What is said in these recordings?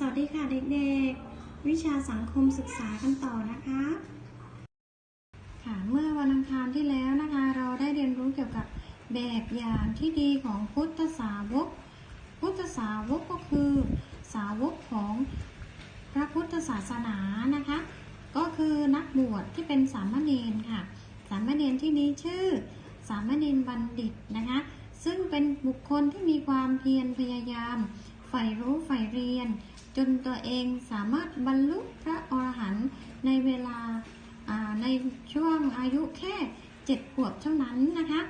สวัสดีค่ะเด็กๆ วิชาสังคมศึกษากันต่อนะคะ ค่ะเมื่อวันอังคารที่แล้วนะคะ เราได้เรียนรู้เกี่ยวกับแบบอย่างที่ดีของพุทธสาวก พุทธสาวกก็คือ สาวกของพระพุทธศาสนานะคะ ก็คือนักบวชที่เป็นสามเณรค่ะ สามเณรที่นี้ชื่อ สามเณรบัณฑิตนะคะ ซึ่งเป็นบุคคลที่มีความเพียรพยายามใฝ่รู้ใฝ่เรียน จนตัวเองสามารถบรรลุพระอรหันต์ในเวลาในช่วงอายุแค่เจ็ดขวบเท่านั้นนะคะ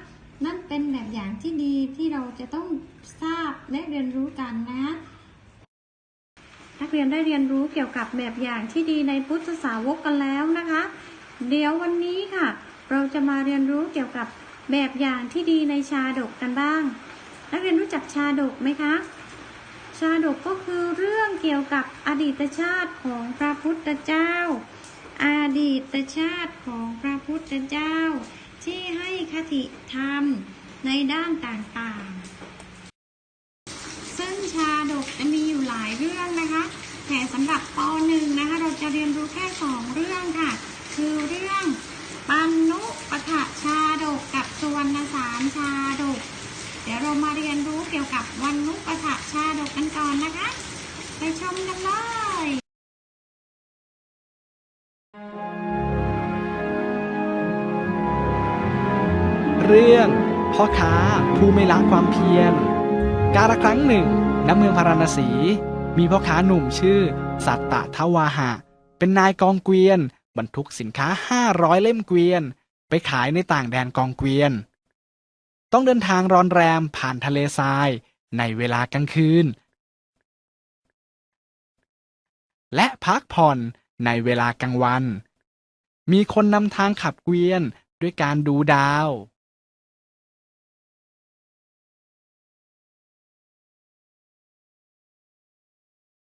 นั่นเป็นแบบอย่างที่ดีที่เราจะต้องทราบและเรียนรู้กันนะนักเรียนได้เรียนรู้เกี่ยวกับแบบอย่างที่ดีในพุทธสาวกกันแล้วนะคะ เดี๋ยววันนี้ค่ะ เราจะมาเรียนรู้เกี่ยวกับแบบอย่างที่ดีในชาดกกันบ้าง นักเรียนรู้จักชาดกไหมคะ ชาดกก็คือเรื่องเกี่ยวกับอดีตชาติของพระพุทธเจ้า อดีตชาติของพระพุทธเจ้า ที่ให้คติธรรมในด้านต่างๆ ซึ่งชาดกจะมีอยู่หลายเรื่องนะคะแต่สำหรับป .1 นะคะเราจะเรียนรู้แค่ 2 เรื่องค่ะ คือเรื่องปันนุปถะชาดกกับสุวรรณสารชาดก เรามาเรียนรู้เกี่ยวกับวันนุปถะชาดกกันก่อนนะคะ ไปชมกันเลยเรื่องพ่อค้าผู้ไม่ละความเพียร กาลครั้งหนึ่งณเมืองพาราณสี มีพ่อค้าหนุ่มชื่อ สัตตะทวาหะ เป็นนายกองเกวียน บรรทุกสินค้าห้าร้อยเล่มเกวียน ไปขายในต่างแดนกองเกวียน ต้องเดินทางรอนแรมผ่านทะเลทรายในเวลากลางคืน และพักผ่อนในเวลากลางวัน มีคนนำทางขับเกวียนด้วยการดูดาว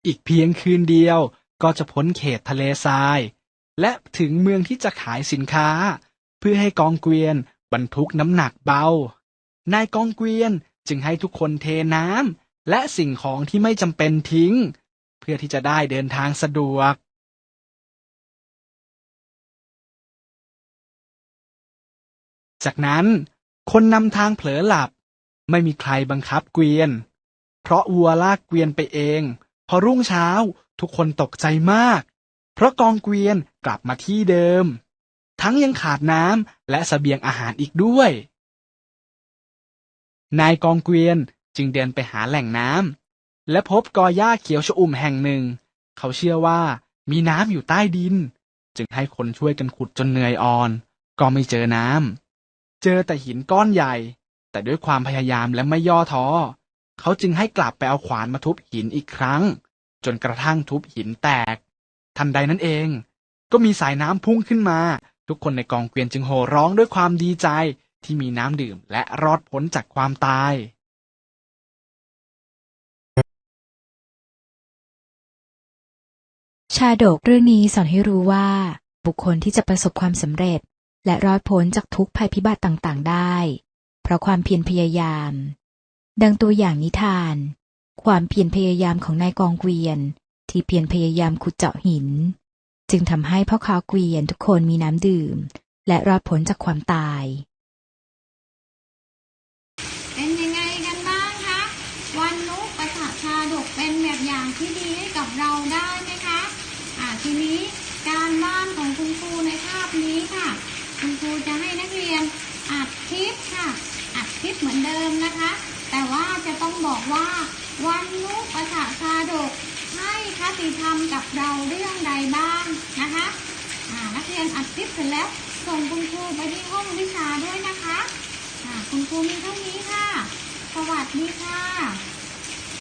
อีกเพียงคืนเดียวก็จะพ้นเขตทะเลทราย และถึงเมืองที่จะขายสินค้า เพื่อให้กองเกวียนบรรทุกน้ำหนักเบา นายกองเกวียนจึงให้ทุกคนเทน้ำและสิ่งของที่ไม่จำเป็นทิ้ง เพื่อที่จะได้เดินทางสะดวก จากนั้นคนนำทางเผลอหลับ ไม่มีใครบังคับเกวียน เพราะวัวลากเกวียนไปเอง พอรุ่งเช้าทุกคนตกใจมาก เพราะกองเกวียนกลับมาที่เดิม ทั้งยังขาดน้ำและเสบียงอาหารอีกด้วย นายกองเกวียนจึงเดินไปหาแหล่งน้ำและพบกอหญ้าเขียวชอุ่มแห่งหนึ่ง เขาเชื่อว่ามีน้ำอยู่ใต้ดิน จึงให้คนช่วยกันขุดจนเหนื่อยอ่อน ก็ไม่เจอน้ำเจอแต่หินก้อนใหญ่ แต่ด้วยความพยายามและไม่ย่อท้อ เขาจึงให้กลับไปเอาขวานมาทุบหินอีกครั้ง จนกระทั่งทุบหินแตก ทันใดนั้นเอง ก็มีสายน้ำพุ่งขึ้นมา ทุกคนในกองเกวียนจึงโห่ร้องด้วยความดีใจ ที่มีน้ำดื่มและรอดพ้นจากความตายชาดกเรื่องนี้สอนให้รู้ว่า บุคคลที่จะประสบความสำเร็จ และรอดพ้นจากทุกภัยพิบัติต่างๆ ได้ เพราะความเพียรพยายาม ดังตัวอย่างนิทาน ความเพียรพยายามของนายกองเกวียน ที่เพียรพยายามขุดเจาะหิน จึงทำให้พ่อค้าเกวียนทุกคนมีน้ำดื่ม และรอดพ้นจากความตาย เป็นยังไงกันบ้างคะ วันนุปถะชาดกเป็นแบบอย่าง ที่ดีให้กับเราได้ไหมคะอ่าทีนี้การบ้านของคุณครูในภาพนี้ค่ะ คุณครูจะให้นักเรียนอัดคลิปค่ะ อัดคลิปเหมือนเดิมนะคะ แต่ว่าจะต้องบอกว่าวันนุปถะชาดกให้คติธรรมกับเราเรื่องใดบ้างนะคะอ่านักเรียนอัดคลิปเสร็จแล้วส่งคุณครูไปที่ห้องวิชาด้วยนะคะอ่าคุณครูมีเท่านี้ค่ะ สวัสดีค่ะ